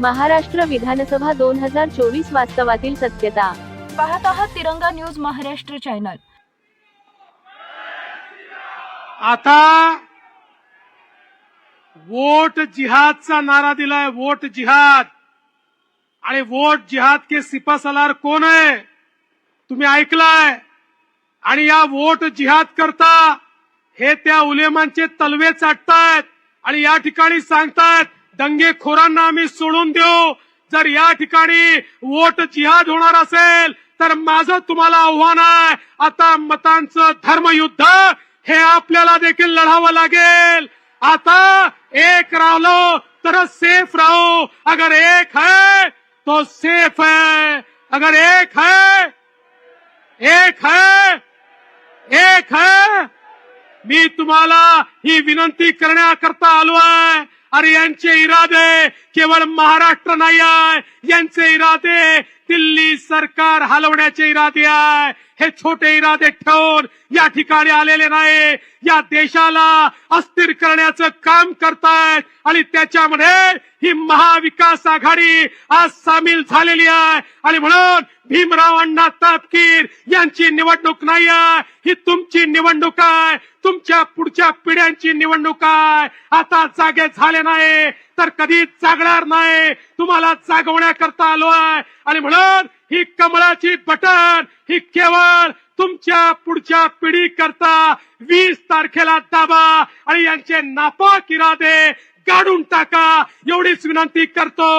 महाराष्ट्र विधानसभा दोन हजार चोवीस वास्तवातील सत्यता. पाहत आहात तिरंगा न्यूज महाराष्ट्र चॅनल. आता वोट जिहादचा नारा दिलाय वोट जिहाद. आणि वोट जिहाद के सिपा सलार कोण आहे? तुम्ही ऐकलाय? आणि या वोट जिहाद करता हे त्या उलेमांचे तलवे चाटतायत आणि या ठिकाणी सांगतायत दंगेखोरांना आम्ही सोडून देऊ. जर या ठिकाणी वोट जिहाद होणार असेल तर माझं तुम्हाला आव्हान आहे. आता मतांचं धर्मयुद्ध हे आपल्याला देखील लढावं लागेल. आता एक राहलो तर सेफ राहो. अगर एक है तो सेफ है. अगर एक है एक है एक है. मी तुम्हाला ही विनंती करण्याकरता आलो आहे. अरे यांचे इरादे केवळ महाराष्ट्र नाही आहे. यांचे इरादे दिल्ली सरकार हलवण्याचे इरादे आहे. हे छोटे इरादे ठेवून या ठिकाणी आलेले नाही. या देशाला अस्थिर करण्याचं काम करतायत आणि त्याच्यामध्ये ही महाविकास आघाडी आज सामील झालेली आहे. आणि म्हणून भीमराव अण्णा तापकीर यांची निवडणूक नाही आहे. ही तुमची निवडणूक आहे. तुमच्या पुढच्या पिढ्यांची निवडणूक आहे. आता जागे झाले नाही. तर कधी जागणार नाही. तुम्हाला जागवण्याकरता आलो आहे. आणि म्हणून ही कमळाची बटन ही केवळ तुमच्या पुढच्या पिढी करता वीस तारखेला दाबा आणि यांचे नापाक इरादे काढून टाका. एवढीच विनंती करतो.